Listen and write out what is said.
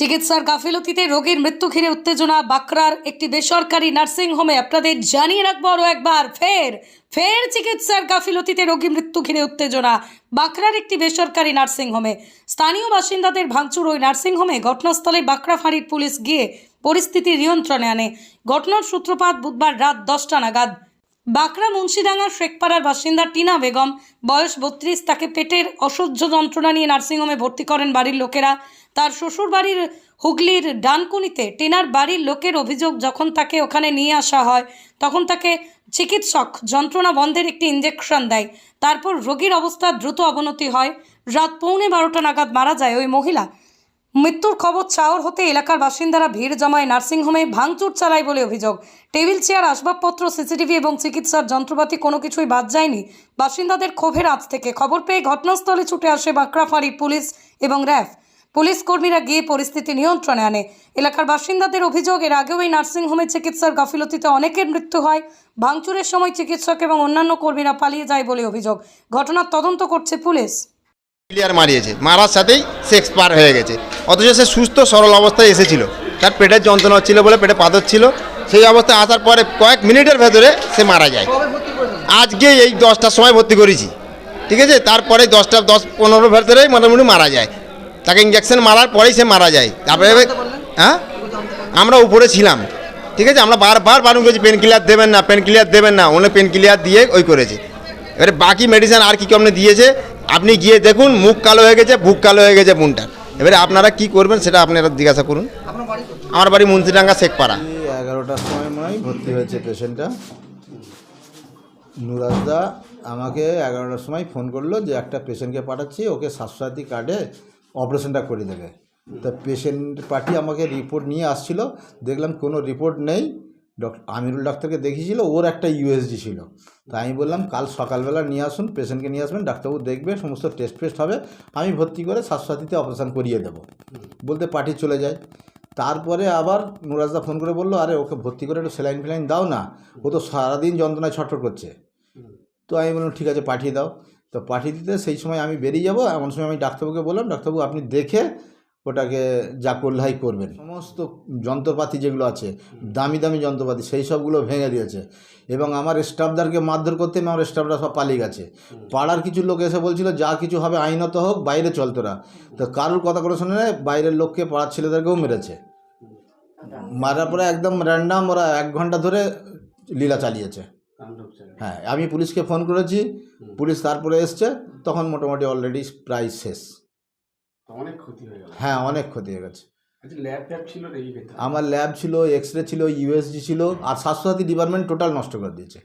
চিকিৎসার গাফিলতিতে রোগীর মৃত্যু ঘিরে উত্তেজনা, বাঁকড়ার একটি বেসরকারি নার্সিং হোমে আপনাদের জানিয়ে রাখব আরও একবার। ফের ফের চিকিৎসার গাফিলতিতে রোগী মৃত্যু ঘিরে উত্তেজনা, বাঁকড়ার একটি বেসরকারি নার্সিং হোমে। স্থানীয় বাসিন্দাদের ভাঙচুর ওই নার্সিং হোমে ঘটনাস্থলে বাঁকড়া ফাঁড়ির পুলিশ গিয়ে পরিস্থিতি নিয়ন্ত্রণে আনে। ঘটনার সূত্রপাত বুধবার রাত দশটা নাগাদ। বাঁকড়া মুন্সিডাঙ্গা শেখপাড়ার বাসিন্দা টিনা বেগম, বয়স বত্রিশ, তাকে পেটের অসহ্য যন্ত্রণা নিয়ে নার্সিংহোমে ভর্তি করেন বাড়ির লোকেরা। তার শ্বশুর বাড়ির হুগলির ডানকুনিতে টিনার বাড়ির লোকের অভিযোগ, যখন তাকে ওখানে নিয়ে আসা হয়, তখন তাকে চিকিৎসক যন্ত্রণা বন্ধের একটি ইঞ্জেকশন দেয়। তারপর রোগীর অবস্থা দ্রুত অবনতি হয়। রাত পৌনে বারোটা নাগাদ মারা যায় ওই মহিলা। মৃত্যুর খবর চাওর হতে এলাকার বাসিন্দারা ভিড় জমায় নার্সিংহোমে ভাঙচুর চালায় বলে অভিযোগ। টেবিল, চেয়ার, আসবাবপত্র, সিসিটিভি এবং চিকিৎসার যন্ত্রপাতি কোনো কিছুই বাদ যায়নি। বাসিন্দাদের ক্ষোভের আজ থেকে খবর পেয়ে ঘটনাস্থলে ছুটে আসে বাঁকড়াফাঁড়ি পুলিশ এবং র্যাফ। পুলিশ কর্মীরা গিয়ে পরিস্থিতি নিয়ন্ত্রণে আনে। এলাকার বাসিন্দাদের অভিযোগ, এর আগেও এই নার্সিংহোমে চিকিৎসার গাফিলতিতে অনেকের মৃত্যু হয়। ভাঙচুরের সময় চিকিৎসক এবং অন্যান্য কর্মীরা পালিয়ে যায় বলে অভিযোগ। ঘটনার তদন্ত করছে পুলিশ। ক্লিয়ার মারিয়েছে। মারার সাথেই সে এক্সপায়ার হয়ে গেছে। অথচ সে সুস্থ সরল অবস্থায় এসেছিল। তার পেটের যন্ত্রণা হচ্ছিল বলে পেটে পাথর ছিল সেই অবস্থায় আসার পরে কয়েক মিনিটের ভেতরে সে মারা যায়। আজকে এই দশটার সময় ভর্তি করেছি। ঠিক আছে? তারপরে দশটা দশ পনেরো ভেতরেই মোটামুটি মারা যায়। তাকে ইঞ্জেকশন মারার পরেই সে মারা যায়। তারপরে হ্যাঁ আমরা উপরে ছিলাম। ঠিক আছে? আমরা বারবার বারণ করেছি পেন কিলার দেবেন না পেন কিলার দেবেন না। উনি পেন কিলার দিয়ে ওই করেছে। এবারে বাকি মেডিসিন আর কি কি আপনি দিয়েছে? আপনি গিয়ে দেখুন মুখ কালো হয়ে গেছে বুক কালো হয়ে গেছে বোনটার এবারে আপনারা কি করবেন সেটা আপনারা জিজ্ঞাসা করুন। আমার বাড়ি মুন্সিডাঙ্গা শেখপাড়া। এগারোটার সময় মনে হয় ভর্তি হয়েছে পেশেন্টটা নুরাজদা আমাকে এগারোটার সময় ফোন করল যে একটা পেশেন্টকে পাঠাচ্ছি ওকে স্বাস্থ্যসাথী কার্ডে অপারেশনটা করে দেবে। তা পেশেন্ট পার্টি আমাকে রিপোর্ট নিয়ে আসছিল দেখলাম কোনো রিপোর্ট নেই। ডক্টর আমিরুল ডাক্তারকে দেখিয়েছিল ওর একটা ইউএসজি ছিল। তা আমি বললাম কাল সকালবেলা নিয়ে আসুন পেশেন্টকে নিয়ে আসবেন ডাক্তারবাবু দেখবে সমস্ত টেস্ট ফেস্ট হবে আমি ভর্তি করে স্বাস্থ্যসাথীতে অপারেশান করিয়ে দেবো। বলতে পার্টি চলে যায়। তারপরে আবার নুরাজদা ফোন করে বলল আরে ওকে ভর্তি করে একটু স্যালাইন ফ্যালাইন দাও না ও তো সারাদিন যন্ত্রণায় ছটফট করছে। তো আমি বললাম ঠিক আছে পাঠিয়ে দাও। তো পাঠিয়ে দিতে সেই সময় আমি বেরিয়ে যাব এমন সময় আমি ডাক্তারবাবুকে বললাম ডাক্তারবাবু আপনি দেখে ওটাকে যা করলেই করবেন। সমস্ত যন্ত্রপাতি যেগুলো আছে, দামি দামি যন্ত্রপাতি, সেই সবগুলো ভেঙে দিয়েছে। এবং আমার স্টাফদারকে মারধর করতে আমার স্টাফরা সব পালিয়ে গেছে। পাড়ার কিছু লোক এসে বলছিল, যা কিছু হবে আইনত হোক, বাইরে চল তোরা। তো কারোর কথা করে শুনে বাইরের লোককে, পাড়ার ছেলেদেরকেও মেরেছে। মারার পরে একদম র্যান্ডাম ওরা এক ঘণ্টা ধরে লীলা চালিয়েছে। হ্যাঁ আমি পুলিশকে ফোন করেছি, পুলিশ তারপরে এসছে, তখন মোটামুটি অলরেডি প্রায় শেষ। অনেক ক্ষতি হয়ে গেল। হ্যাঁ অনেক ক্ষতি হয়ে গেছে। আচ্ছা আমার ল্যাব ছিল এক্স রে ছিল ইউএসজি ছিল আর স্বাস্থ্যসাথী ডিপার্টমেন্ট টোটাল নষ্ট করে দিয়েছে।